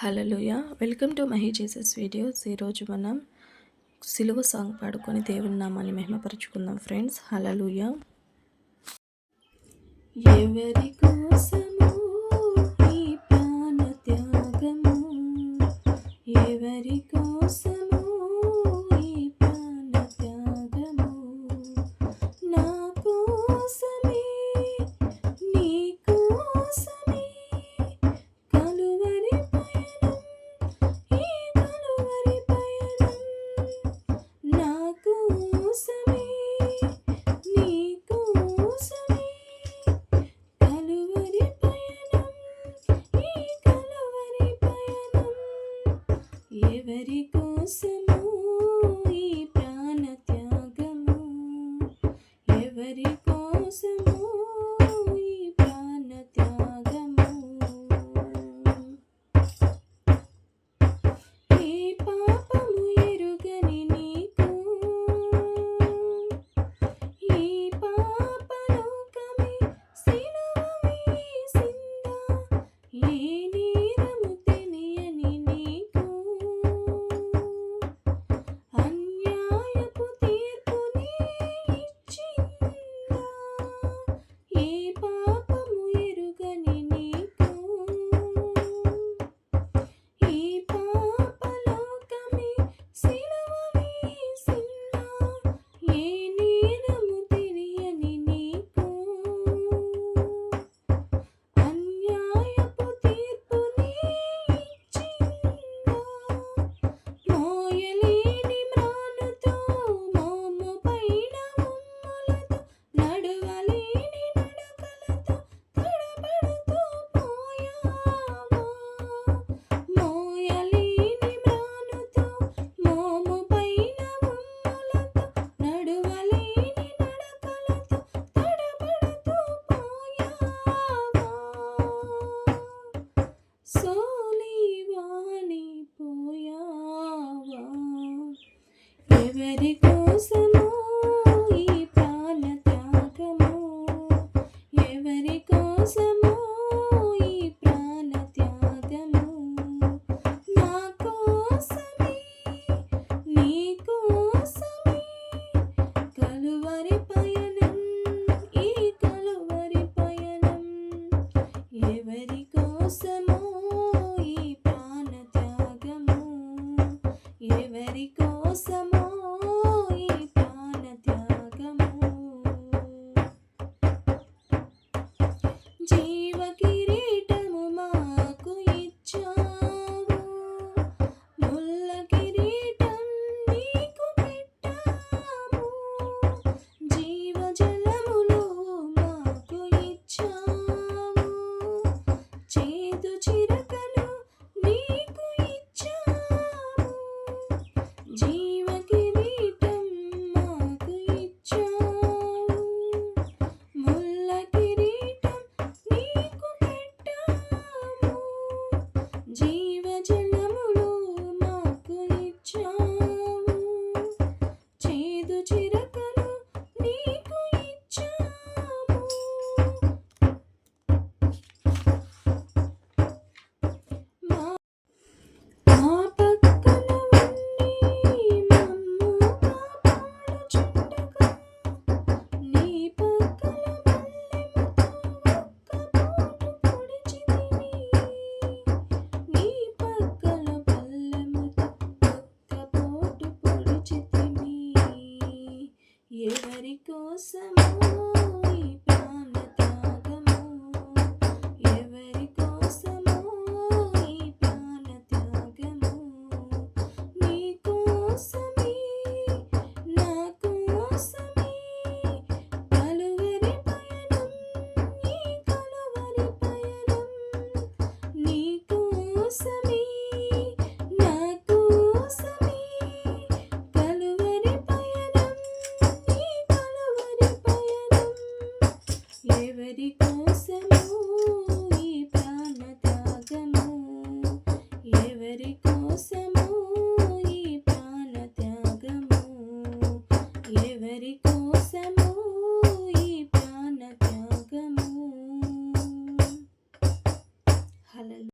Hallelujah welcome to Mahi Jesus videos. ఈరోజు మనం సిలువ సాంగ్ పాడుకొని దేవుని నామాన్ని మహిమపరుచుకుందాం ఫ్రెండ్స్. హలలుయ ఎవరి కోసము ఎవరి కోసము ఈ ప్రాణ త్యాగము ఎవరి కోసము ఎవరి కోసము com o Senhor.